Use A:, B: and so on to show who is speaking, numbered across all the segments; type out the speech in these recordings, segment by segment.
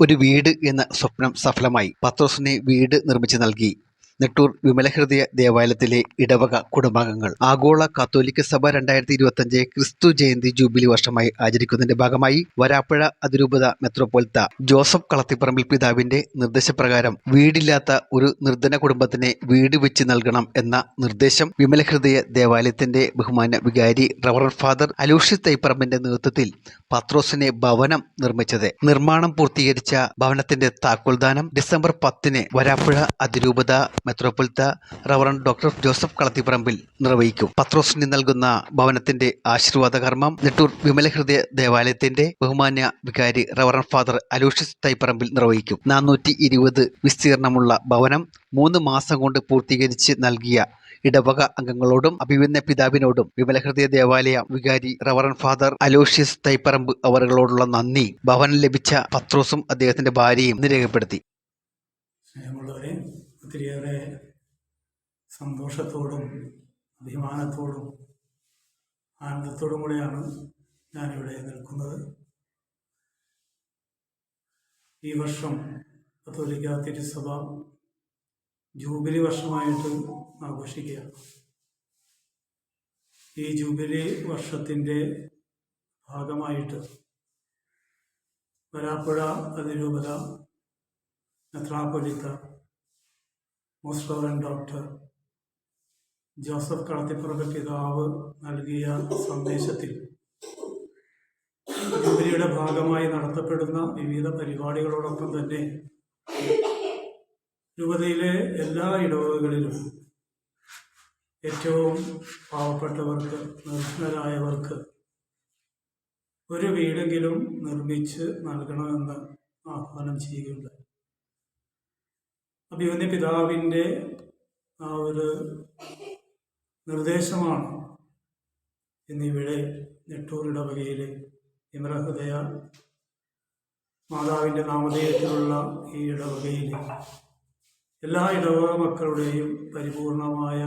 A: ഒരു വീട് എന്ന സ്വപ്നം സഫലമായി. പത്രോസിനെ വീട് നിർമ്മിച്ചു നൽകി. നെട്ടൂർ വിമലഹൃദയ ദേവാലയത്തിലെ ഇടവക കുടുംബാംഗങ്ങൾ. ആഗോള കാത്തോലിക്ക സഭ രണ്ടായിരത്തി ഇരുപത്തഞ്ച് ക്രിസ്തു ജയന്തി ജൂബിലി വർഷമായി ആചരിക്കുന്നതിന്റെ ഭാഗമായി വരാപ്പുഴ അതിരൂപത മെത്രോപൊലിത്ത ജോസഫ് കളത്തിപ്പറമ്പിൽ പിതാവിന്റെ നിർദ്ദേശപ്രകാരം വീടില്ലാത്ത ഒരു നിർധന കുടുംബത്തിന് വീട് വെച്ച് നൽകണം എന്ന നിർദ്ദേശം വിമലഹൃദയ ദേവാലയത്തിന്റെ ബഹുമാന വികാരി റവറൻ ഫാദർ അലൂഷി തൈപ്പറമ്പിന്റെ നേതൃത്വത്തിൽ പത്രോസിനെ ഭവനം നിർമ്മിച്ചത്. നിർമ്മാണം പൂർത്തീകരിച്ച ഭവനത്തിന്റെ താക്കോൽദാനം ഡിസംബർ പത്തിന് വരാപ്പുഴ അതിരൂപത മെത്രോപ്പൊലിത്ത റവറൻ ഡോക്ടർ ജോസഫ് കളത്തിപ്പറമ്പിൽ നിർവഹിക്കും. പത്രോസിന് നൽകുന്ന ഭവനത്തിന്റെ ആശീർവാദ കർമ്മം നെട്ടൂർ വിമലഹൃദയ ദേവാലയത്തിന്റെ ബഹുമാന്യ വികാരി റവറൻ ഫാദർ അലൂഷ്യസ് തൈപ്പറമ്പിൽ നിർവഹിക്കും. നാനൂറ്റി ഇരുപത് വിസ്തീർണമുള്ള ഭവനം മൂന്ന് മാസം കൊണ്ട് പൂർത്തീകരിച്ച് നൽകിയ ഇടവക അംഗങ്ങളോടും അഭിമന്യ പിതാവിനോടും വിമലഹൃദയ ദേവാലയ വികാരി റവറൻ ഫാദർ അലോഷ്യസ് തൈപ്പറമ്പ് അവറുകളോടുള്ള നന്ദി. ഭവനം ലഭിച്ച പത്രോസും അദ്ദേഹത്തിന്റെ ഭാര്യയും രേഖപ്പെടുത്തി.
B: ഒത്തിരിയേറെ സന്തോഷത്തോടും അഭിമാനത്തോടും ആനന്ദത്തോടും കൂടെയാണ് ഞാനിവിടെ നിൽക്കുന്നത്. ഈ വർഷം കത്തോലിക്ക തിരുസഭ ജൂബിലി വർഷമായിട്ട് ആഘോഷിക്കുകയാണ്. ഈ ജൂബിലി വർഷത്തിന്റെ ഭാഗമായിട്ട് വരാപ്പുഴ അതിരൂപത മെത്രാപ്പൊലിത്ത most reverend doctor Joseph Kalathipurath പിതാവ് നൽകിയ സന്ദേശത്തിൽ ജൂബിലിയുടെ ഭാഗമായി നടത്തപ്പെടുന്ന വിവിധ പരിപാടികളോടൊപ്പം തന്നെ രൂപതയിലെ എല്ലാ ഇടവകകളിലും ഏറ്റവും പാവപ്പെട്ടവർക്ക് നിർധനരായവർക്ക് ഒരു വീടെങ്കിലും നിർമ്മിച്ച് നൽകണമെന്ന് ആഹ്വാനം ചെയ്യുകയുണ്ടായി. അഭിമന്യ പിതാവിന്റെ ആ ഒരു നിർദ്ദേശമാണ് ഇന്നിവിടെ നെട്ടൂരിടവകയിൽ വിമലഹൃദയ മാതാവിന്റെ നാമധേയത്തിലുള്ള ഈ ഇടവകയിൽ എല്ലാ ഇടവക മക്കളുടെയും പരിപൂർണമായ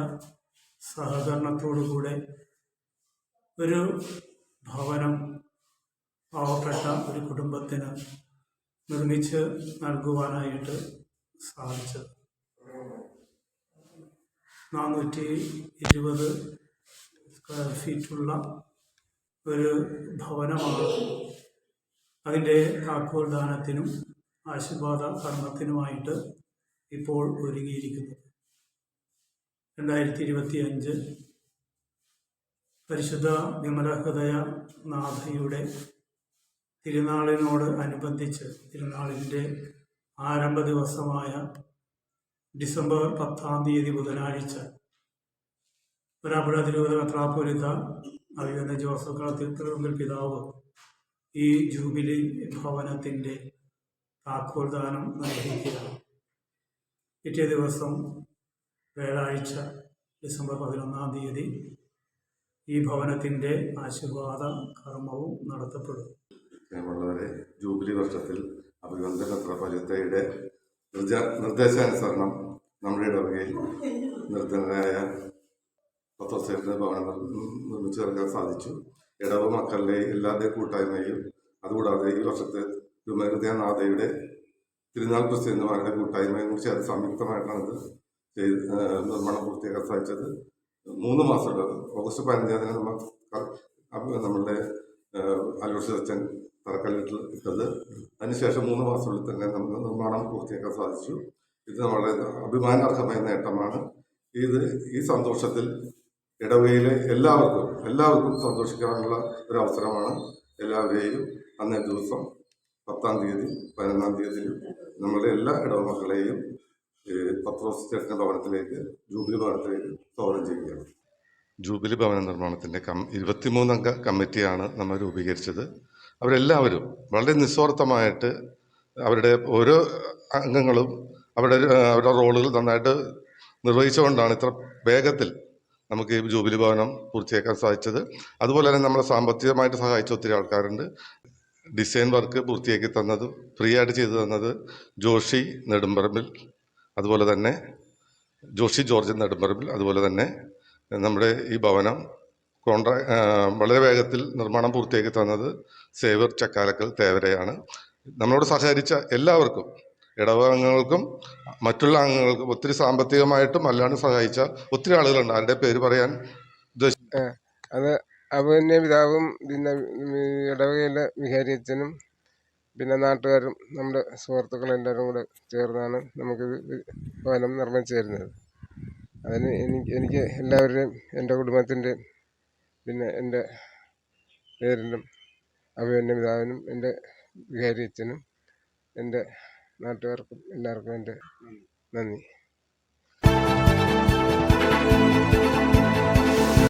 B: സഹകരണത്തോടുകൂടെ ഒരു ഭവനം പാവപ്പെട്ട ഒരു കുടുംബത്തിന് നിർമ്മിച്ച് നൽകുവാനായിട്ട് സാധിച്ചത് നാനൂറ്റി ഇരുപത് സ്ക്വയർ ഫീറ്റുള്ള ഒരു ഭവനമാണ്. അതിന്റെ താക്കോൽ ദാനത്തിനും ആശീർവാദ കർമ്മത്തിനുമായിട്ട് ഇപ്പോൾ ഒരുങ്ങിയിരിക്കുന്നത്. രണ്ടായിരത്തി ഇരുപത്തി അഞ്ച് പരിശുദ്ധ വിമലഹൃദയ നാഥയുടെ തിരുനാളിനോട് അനുബന്ധിച്ച് തിരുനാളിന്റെ ആരംഭ ദിവസമായ ഡിസംബർ പത്താം തീയതി ബുധനാഴ്ച ഒരാപ്പുഴ തിരുവത മെത്രാപ്പൊലിത്ത അഭിവന്ദ ജോസഫ് കളത്തിൽ പിതാവ് ഈ ജൂബിലി ഭവനത്തിന്റെ താക്കോൽദാനം നിർവഹിക്കുകയാണ് പിറ്റേ ദിവസം വ്യാഴാഴ്ച ഡിസംബർ പതിനൊന്നാം തീയതി ഈ ഭവനത്തിന്റെ ആശീർവാദ കർമ്മവും നടത്തപ്പെടും.
C: ജൂബിലി വർഷത്തിൽ അഭിവന്ദ മെത്രോപൊലിത്തയുടെ നിർജ നിർദ്ദേശാനുസരണം നമ്മുടെ ഇടവകയിൽ നിർദ്ധനരായ പത്തോസേറ്റിന്റെ ഭവനം നിർ- നിർമ്മിച്ചു നൽകാൻ സാധിച്ചു. ഇടവ മക്കളുടെ എല്ലാവരുടെ കൂട്ടായ്മയും അതുകൂടാതെ ഈ വർഷത്തെ വിമഹൃദയനാഥയുടെ തിരുനാൾ ക്രിസ്ത്യന്മാരുടെ കൂട്ടായ്മയെ കുറിച്ച് അത് സംയുക്തമായിട്ടാണ് ഇത് ചെയ്ത് നിർമ്മാണം പൂർത്തിയാക്കാൻ സാധിച്ചത്. മൂന്ന് മാസമുള്ള ഓഗസ്റ്റ് പതിനഞ്ചാം തീയതി നമ്മൾ നമ്മളുടെ അലോഷ് അച്ഛൻ തറക്കല്ലിട്ട് ഇട്ടത്. അതിനുശേഷം മൂന്ന് മാസത്തിനുള്ളിൽ തന്നെ നമുക്ക് നിർമ്മാണം പൂർത്തിയാക്കാൻ സാധിച്ചു. ഇത് നമ്മുടെ അഭിമാനാർഹമായ നേട്ടമാണ്. ഇത് ഈ സന്തോഷത്തിൽ ഇടവകയിലെ എല്ലാവർക്കും എല്ലാവർക്കും സന്തോഷിക്കാനുള്ള ഒരു അവസരമാണ്. എല്ലാവരെയും അന്നേ ദിവസം പത്താം തീയതി പതിനൊന്നാം തീയതി നമ്മുടെ എല്ലാ ഇടവമക്കളെയും പത്രോസ് ചേട്ടന്റെ ഭവനത്തിലേക്ക് ജൂബിലി ഭവനത്തിലേക്ക് സ്വാഗതം ചെയ്യുകയാണ്. ജൂബിലി ഭവന നിർമ്മാണത്തിന്റെ കം ഇരുപത്തിമൂന്നംഗ കമ്മിറ്റിയാണ് നമ്മൾ രൂപീകരിച്ചത്. അവരെല്ലാവരും വളരെ നിസ്വാർത്ഥമായിട്ട് അവരുടെ ഓരോ അംഗങ്ങളും അവരുടെ അവരുടെ റോളുകൾ നന്നായിട്ട് നിർവഹിച്ചുകൊണ്ടാണ് ഇത്ര വേഗത്തിൽ നമുക്ക് ഈ ജൂബിലി ഭവനം പൂർത്തിയാക്കാൻ സാധിച്ചത്. അതുപോലെ തന്നെ നമ്മളെ സാമ്പത്തികമായിട്ട് സഹായിച്ച ഒത്തിരി ആൾക്കാരുണ്ട്. ഡിസൈൻ വർക്ക് പൂർത്തിയാക്കി തന്നത് ഫ്രീ ആയിട്ട് ചെയ്തു തന്നത് ജോഷി നെടുമ്പറമ്പിൽ അതുപോലെ തന്നെ ജോഷി ജോർജ് നെടുമ്പറമ്പിൽ അതുപോലെ തന്നെ നമ്മുടെ ഈ ഭവനം കോൺട്രാ വളരെ വേഗത്തിൽ നിർമ്മാണം പൂർത്തിയാക്കി തന്നത് സേവർ ചക്കാലക്കൽ തേവരയാണ്. നമ്മളോട് സഹകരിച്ച എല്ലാവർക്കും ഇടവക അംഗങ്ങൾക്കും മറ്റുള്ള അംഗങ്ങൾക്കും ഒത്തിരി സാമ്പത്തികമായിട്ടും അല്ലാണ്ട് സഹായിച്ച ഒത്തിരി ആളുകളുണ്ട്. ആരുടെ പേര് പറയാൻ
D: അത് അഭിമന്യ പിതാവും പിന്നെ ഇടവകയിലെ വിഹാരിയച്ഛനും പിന്നെ നാട്ടുകാരും നമ്മുടെ സുഹൃത്തുക്കളെല്ലാവരും കൂടെ ചേർന്നാണ് നമുക്കിത് ഭവനം നിർമ്മിച്ചു തരുന്നത്. അതിന് എനിക്ക് എനിക്ക് എല്ലാവരുടെയും എന്റെ കുടുംബത്തിന്റെയും പിന്നെ എന്റെ പേരിനും അഭിമന്യ എന്റെ വികാരി അച്ഛനും എന്റെ നാട്ടുകാർക്കും എല്ലാവർക്കും എന്റെ നന്ദി.